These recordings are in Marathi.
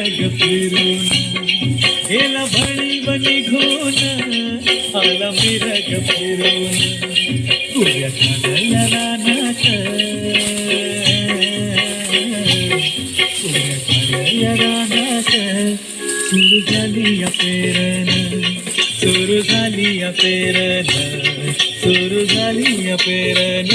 आला फिरून गेला म्हणी म्हणी घुन आला मिरग फिरून तुझ्या खाण्याला रानात तुझ्या खाण्याला रानात सुरू झाली या पेरण सुरू झाली या पेरण सुरू झाली या पेरण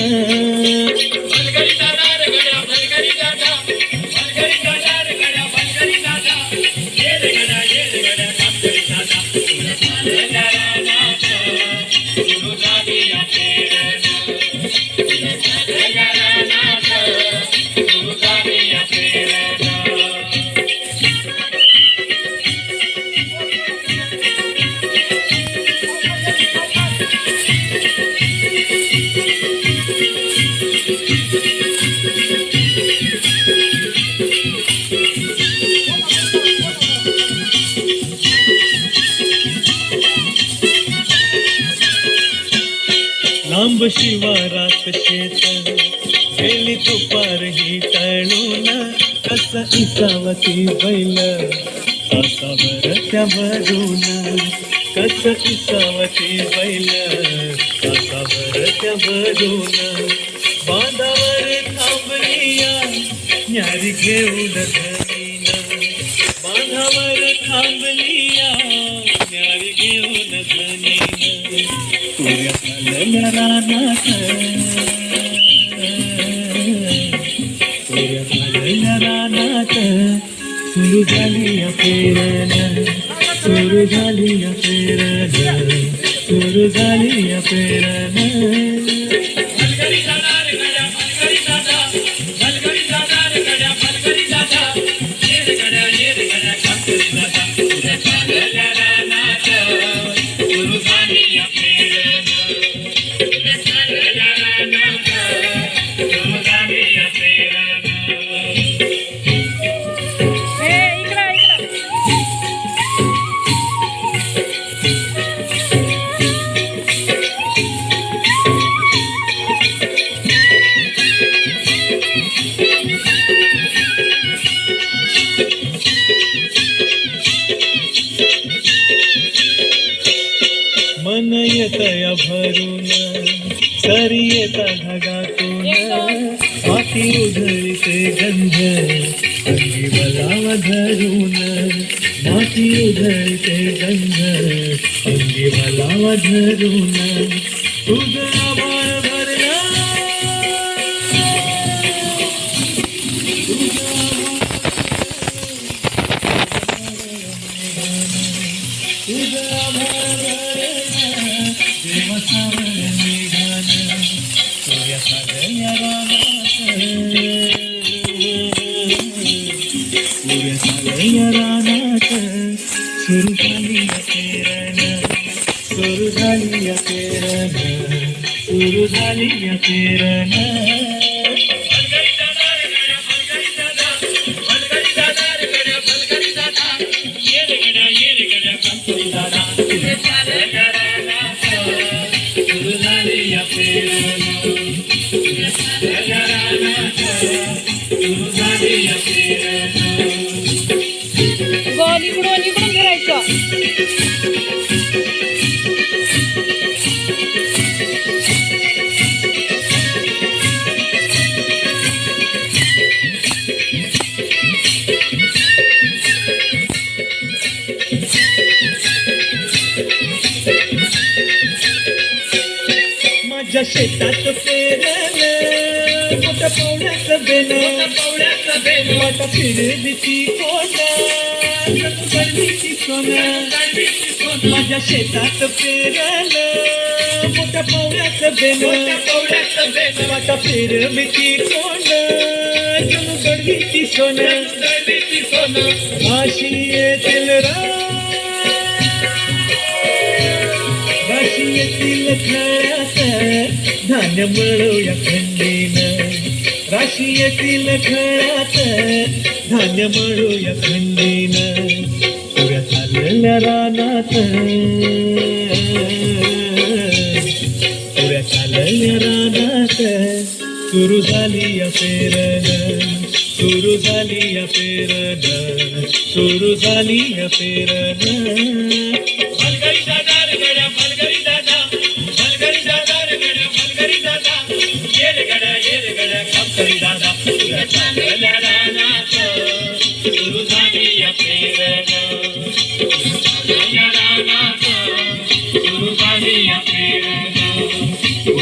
लांब शिवारात शेत गेली तुपार ही तळून. कस इसावती बैल. तासावर त्या भरून. कस इसावती बैल. तासावर त्या भरून. बांधावर थांबलिया न्यारी घेऊन धनीन बांधावर थांबलिया सुरू झाली या पेरण सुरू झाली या पेरण सुरू झाली या पेरण मन भरून सरी येता ढगातून माती उधळीचे गंध. अंगी बलावा धरून माती उधळीचे गंध. अंगी बलावा धरून. तुझं Surdaliya kerana, surdaliya kerana, surdaliya kerana. इकडून इकडून फिरायचं माझ्या शेतात पेरलं मोठ्या पावण्याचं बेन पवड्याचं बेन मोठा फिरलीची कोण गर्दीची सोन माझ्या शेतात पेरलं मोठ्या पावण्याचं बेन पवड्याचं बेन मोठा फिरलीची कोण गर्दीची सोन. गाडीची सोनं. अशी येतील राशी येतील खळ्यात धान्य मिळवूया खंडीनं. राशी येतील खळ्यात धान्य मिळूया खंडीनं. गेल्या रानात. पुऱ्या चालल्या रानात. सुरू झाली या पेरण. सुरू झाली या पेरण. सुरू झाली या